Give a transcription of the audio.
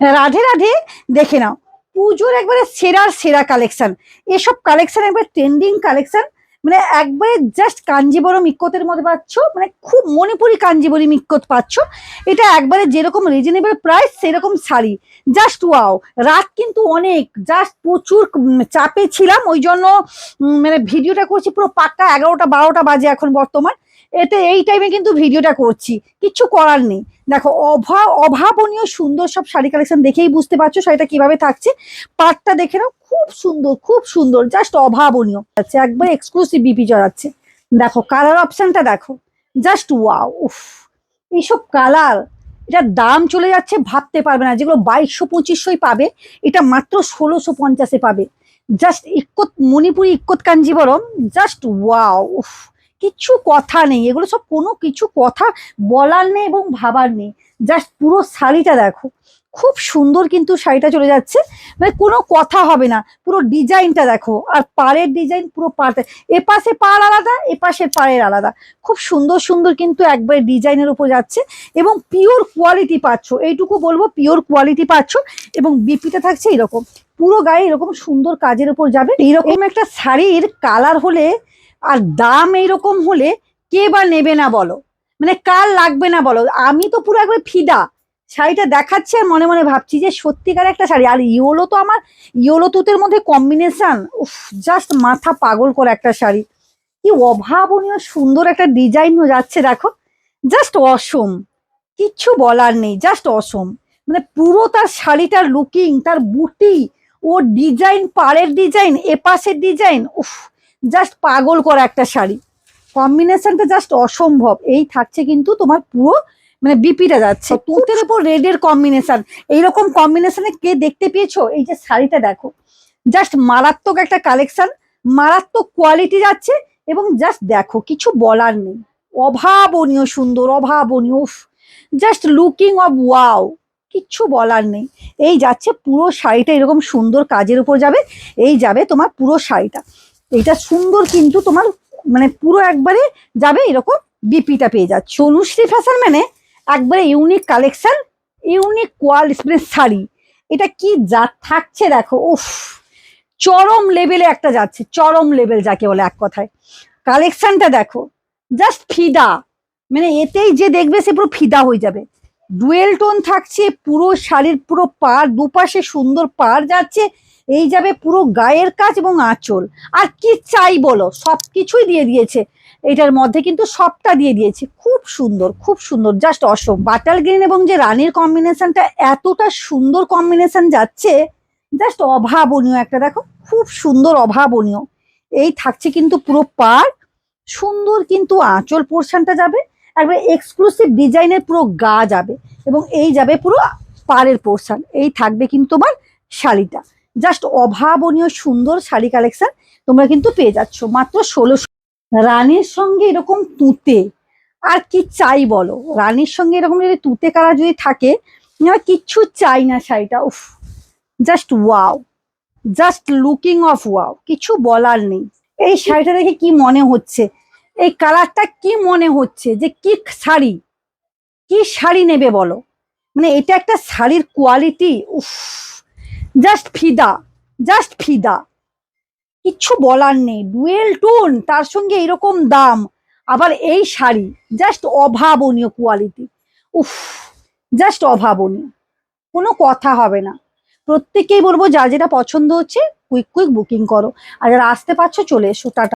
রাধে রাধে দেখে নাও। পুজোর একবারে সেরার সেরা কালেকশন এসব কালেকশন একবার ট্রেন্ডিং কালেকশন মানে একবারে জাস্ট কাঞ্জিবরম ইক্কতের মধ্যে পাচ্ছ মানে খুব মণিপুরি কাঞ্জিবরম ইক্কত পাচ্ছ। এটা একবারে যেরকম রিজনেবল প্রাইস সেরকম শাড়ি। জাস্ট ওয়াও রাত কিন্তু অনেক জাস্ট প্রচুর চাপে ছিলাম, ওই জন্য মানে ভিডিওটা করছি পুরো পাক্কা এগারোটা বারোটা বাজে এখন বর্তমান। এতে এই টাইমে কিন্তু ভিডিওটা করছি, কিচ্ছু করার নেই। দেখো অভাব অভাবনীয় সুন্দর সব শাড়ি কালেকশন দেখেই বুঝতে পারছ শাড়িটা কীভাবে থাকছে। পাটটা দেখে নাও খুব সুন্দর খুব সুন্দর জাস্ট অভাবনীয়। আচ্ছা একবার এক্সক্লুসিভ বিপি জড়াচ্ছে। দেখো কালার অপশনটা দেখো। জাস্ট ওয়াও উফ। এইসব কালার এটার দাম চলে যাচ্ছে, ভাবতে পারবে না। যেগুলো বাইশশো, পঁচিশশোই পাবে, এটা মাত্র ষোলোশো, পঞ্চাশে পাবে। Just ikat, Manipuri ikat Kanjeevaram just wow উফ। কিচ্ছু কথা নেই। এগুলো সব কোনো কিছু কথা বলার নেই এবং ভাবার নেই। জাস্ট পুরো শাড়িটা দেখো। খুব সুন্দর কিন্তু শাড়িটা চলে যাচ্ছে। মানে কোনো কথা হবে না। পুরো ডিজাইনটা দেখো। আর পাড়ের ডিজাইন পুরো পাড়টা এপাশে পাড় আলাদা, এপাশে পাড়ের আলাদা। খুব সুন্দর সুন্দর কিন্তু একবারে ডিজাইনের উপর যাচ্ছে এবং পিওর কোয়ালিটি পাচ্ছ। এইটুকু বলব পিওর কোয়ালিটি পাচ্ছ এবং বিপিটা থাকছে এরকম। পুরো গায়ে এরকম সুন্দর কাজের উপর যাবে। এইরকম একটা শাড়ির কালার হলে আর দাম এইরকম হলে কে বা নেবে না বলো? মানে কার লাগবে না বলো? আমি তো পুরো একবার ফিদা। শাড়িটা দেখাচ্ছি আর মনে মনে ভাবছি যে সত্যিকার একটা শাড়ি। আর ইয়োলো তো আমার, ইয়োলো তুতের মধ্যে কম্বিনেশন উফ জাস্ট মাথা পাগল করে একটা শাড়ি। কি অভাবনীয়, সুন্দর একটা ডিজাইন যাচ্ছে, দেখো। জাস্ট অসম কিচ্ছু বলার নেই জাস্ট অসম মানে পুরো তার শাড়িটার লুকিং তার বুটি ও ডিজাইন পাড়ের ডিজাইন এপাশের ডিজাইন উফ। জাস্ট পাগল করা একটা শাড়ি। কম্বিনেশনটা জাস্ট অসম্ভব। এই থাকছে কিন্তু তোমার পুরো মানে বিপিটা যাচ্ছে। তুতের উপর রেডের কম্বিনেশন এইরকম কম্বিনেশনে কে দেখতে পেয়েছ? এই যে শাড়িটা দেখো। জাস্ট মারাত্মক একটা কালেকশন মারাত্মক কোয়ালিটি যাচ্ছে এবং জাস্ট দেখো কিছু বলার নেই। অভাবনীয় সুন্দর অভাবনীয় উফ। জাস্ট লুকিং অফ ওয়াও কিচ্ছু বলার নেই। এই যাচ্ছে পুরো শাড়িটা এরকম সুন্দর কাজের উপর যাবে। এই যাবে তোমার পুরো শাড়িটা। এইটা সুন্দর কিন্তু তোমার মানে পুরো একবারে যাবে এরকম বিপিটা পেয়ে যাচ্ছে অনুশ্রী ফ্যাশন মানে একবারে unique collection unique quality sari. এটা কি যা থাকছে দেখো, উফ। চরম লেভেলে একটা যাচ্ছে, চরম লেভেল যাকে বলে এক কথায়। কালেকশনটা দেখো জাস্ট ফিদা। মানে এতেই যে দেখবে সে পুরো ফিদা হয়ে যাবে। ডুয়েল টোন থাকছে, পুরো শাড়ির পুরো পার দুপাশে সুন্দর পার যাচ্ছে এই যাবে পুরো গায়ের কাজ এবং আঁচল। আর কি চাই বলো? সব কিছুই দিয়ে দিয়েছে। এটার মধ্যে কিন্তু সবটা দিয়ে দিয়েছে। খুব সুন্দর খুব সুন্দর। জাস্ট অসম। বাটাল গ্রিন এবং যে রানীর কম্বিনেশনটা এতটা সুন্দর কম্বিনেশন যাচ্ছে, জাস্ট অভাবনীয় একটা। দেখো, খুব সুন্দর অভাবনীয়। এই থাকছে কিন্তু পুরো পার। সুন্দর কিন্তু আঁচল পোর্শনটা যাবে। একবার এক্সক্লুসিভ ডিজাইনের পুরো গা যাবে। এবং এই যাবে পুরো পাড়ের পোর্শন এই থাকবে কিন্তু তোমার শাড়িটা। জাস্ট অভাবনীয় সুন্দর শাড়ি কালেকশন তোমরা কিন্তু পেয়ে যাচ্ছ। মাত্র ষোলোশো রানীর সঙ্গে এরকম তুঁতে, আর কি চাই বলো? রানীর সঙ্গে এরকম যদি তুঁতে কারা যদি থাকে আমার কিচ্ছু চাই না শাড়িটা, উফ। Just wow, just looking of wow, কিছু বলার নেই। এই শাড়িটা দেখে কি মনে হচ্ছে? এই কালারটা কি মনে হচ্ছে? যে কি শাড়ি? কি শাড়ি নেবে বলো? মানে এটা একটা শাড়ির কোয়ালিটি উফ। জাস্ট ফিদা জাস্ট ফিদা। কিচ্ছু বলার নেই। ডুয়েল টোন তার সঙ্গে এরকম দাম। আবার এই শাড়ি জাস্ট অভাবনীয় কোয়ালিটি উফ জাস্ট অভাবনীয়। কোনো কথা হবে না। প্রত্যেকেই বলব যা যেটা পছন্দ হচ্ছে কুইক কুইক বুকিং করো। আর যারা আসতে পারছ, চলে এসো, টাটা।